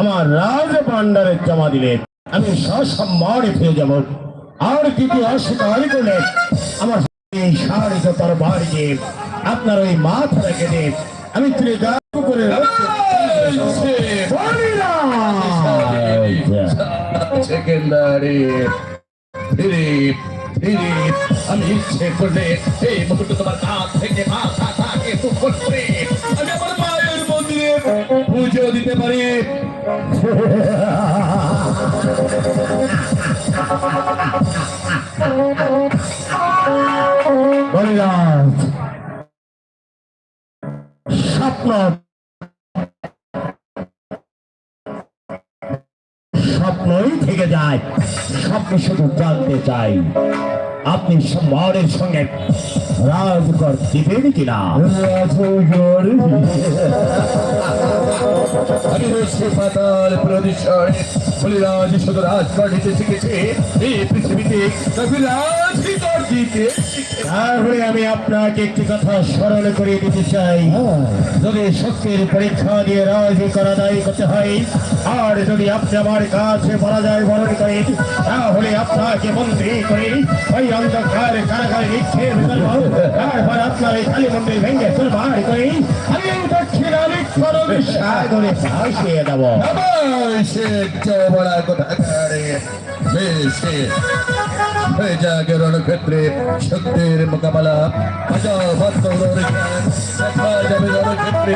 আমার রাজ ভান্ডারে জমা দিলেন আমি সসম্মানে ফিরে যাব। আর কিছু অস্বীকার করলে আমার এই সারিত তরবার দিয়ে আপনার ওই মাথা কেটে আমি তুলে গাছ করে আমি ইচ্ছে করলে এই মুহূর্তে তোমার থেকে মাথা থাকে টুকর করে আমি আমার মায়ের মন্দিরে পুজো দিতে পারি। স্বপ্ন। স্বপ্নই থেকে যায়। স্বপ্ন শুধু জানতে চাই। আপনি সম্মানের সঙ্গে রাজকর দিবেন কিনা রাজকর আমি রয়েছে পাতাল প্রদূষণ বলিরাজ শুধু রাজকর দিতে শিখেছে এই পৃথিবীতে রাজকর দিতে। তাহলে আমি আপনাকে একটি কথা স্মরণ করিয়ে দিতে চাই। যদি শক্তির পরীক্ষা দিয়ে রাজি করা দায়ী করতে হয়, আর যদি আপনি আমার কাছে পরাজয় বরণ করেন তাহলে আপনাকে মন্ত্রী করে ওই অন্ধকার কারাগারে নিক্ষেপ করব তারপর আপনার এই কালী মন্দির ভেঙে চুরমার করে আমি এই দক্ষিণালিক সাগরে ভাসিয়ে দেবো সে চৌবড়া বেশে। হয়ে যাকে রণক্ষেত্রে শক্তির মোকাবেলা রণক্ষেত্রে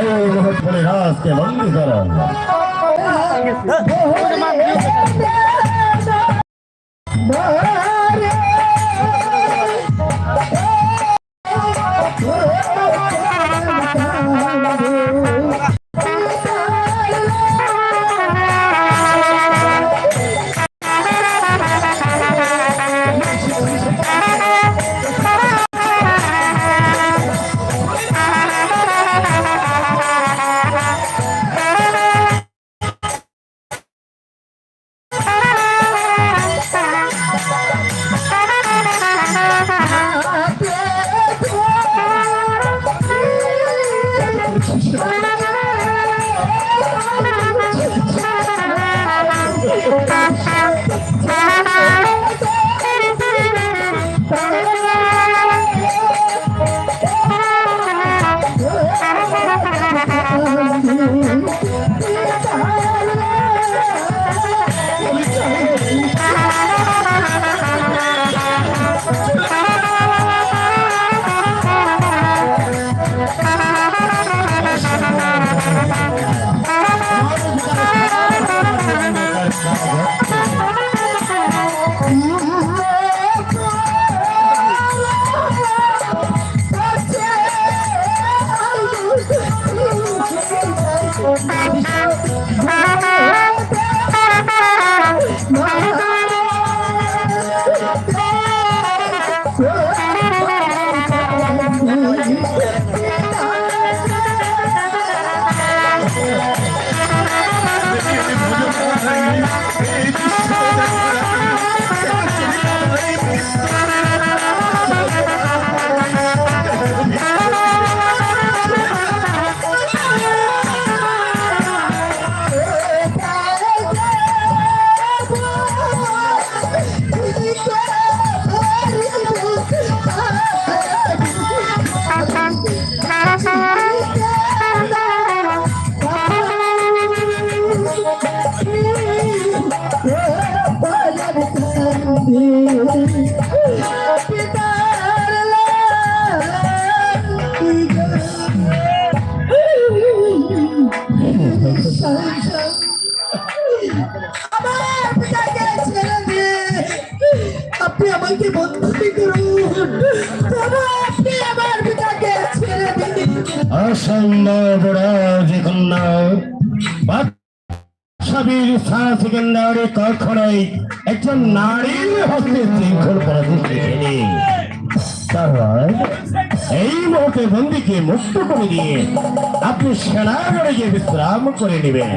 এই মুহূর্তে রাজকে বন্দি করো আপনি আমাকে বন্ধুটি করুন। আপনি আমার পিতাকে ছেড়ে দিন। অসম্ভব রাজ কখনোই একজন নারীর হস্তে শৃঙ্খল পরাধীন এই মুহূর্তে বন্দিকে মুক্ত করে দিয়ে আপনি সেনাগড়ে গিয়ে বিশ্রাম করে নেবেন।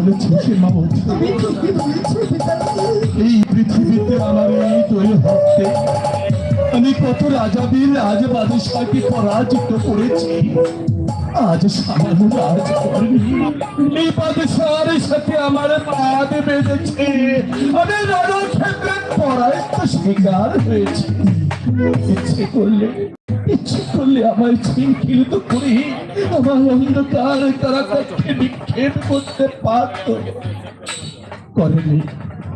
বলেছে সে মা এই পৃথিবীতে আমার এই তৈরি হতে আমি কত রাজাবীর রাজ বাদশাহকে পরাজিত করেছি। আজ সামান্য রাজ এই বাদশাহের সাথে আমার পাদ বেঁধেছে। আমি রণক্ষেত্রে পরায়ত্ত শিকার হয়েছি। ইচ্ছে করলে করলে আমায় শৃঙ্খলিত করে আমার অন্ধকার তারা কক্ষে নিক্ষেপ করতে পারত। করেনি।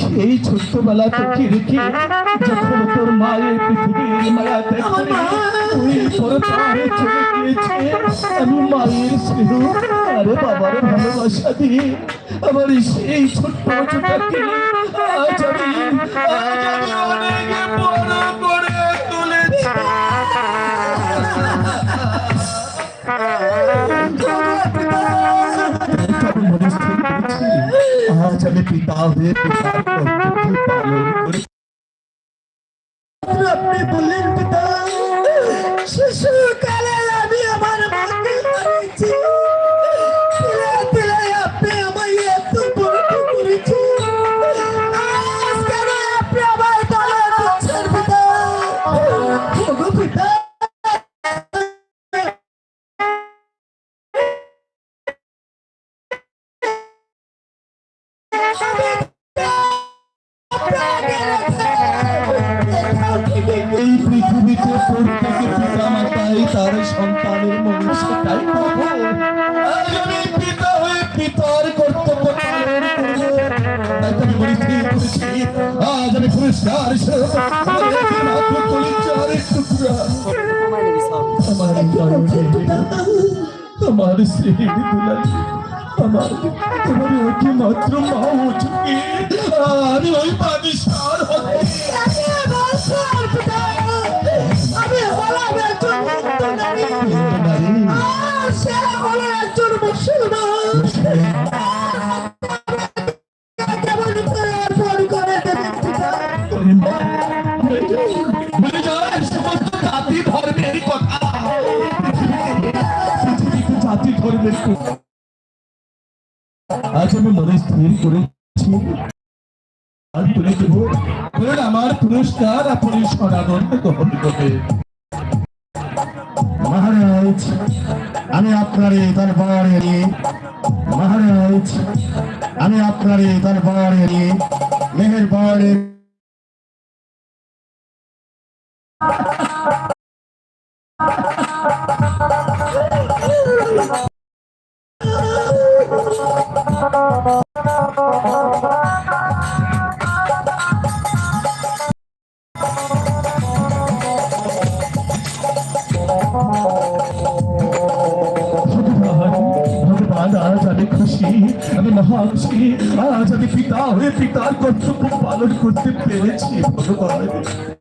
সেই ছোট্টবেলা থেকে রেখে যখন তোর মায়ের পৃথিবীর মায়া আমি মায়ের স্নেহ, আরে বাবার ভালোবাসা দিয়ে আমার সেই ছোট্ট ছোটকে আজ আমি আজ আমি পিতা হয়ে পিতার কর্তব্য আপনি বললেন পিতা শিশুকালে প্রত্যেক পিতা মাতাই তার সন্তানের সেটাই পাবো আজ আমি পিতা পিতার কর্তব্য পালন করব তাই তো আমি পরিস্থিতি করেছি আজ আমি পুরস্কার আমার একটি মাত্র কলিজার আমার জন্মে আমার স্ত্রীর দুলালি আমার তোমার একটি মাত্র মা উঠে আমি ওই বাদিশার হতে আজ আমি মনে স্থির করেছি। আর তুলে দেব। আমার পুরস্কার আপনি সদানন্দ গ্রহণ করবে মহারাজ আমি আপনার এই দরবারে মহারাজ আমি আপনার এই দরবারে নিয়ে মেহেরবানে ভগবান আমি খুশি আমি মহা খুশি আজ আমি পিতা হয়ে পিতার কর্তব্য পালন করতে পেরেছি ভগবান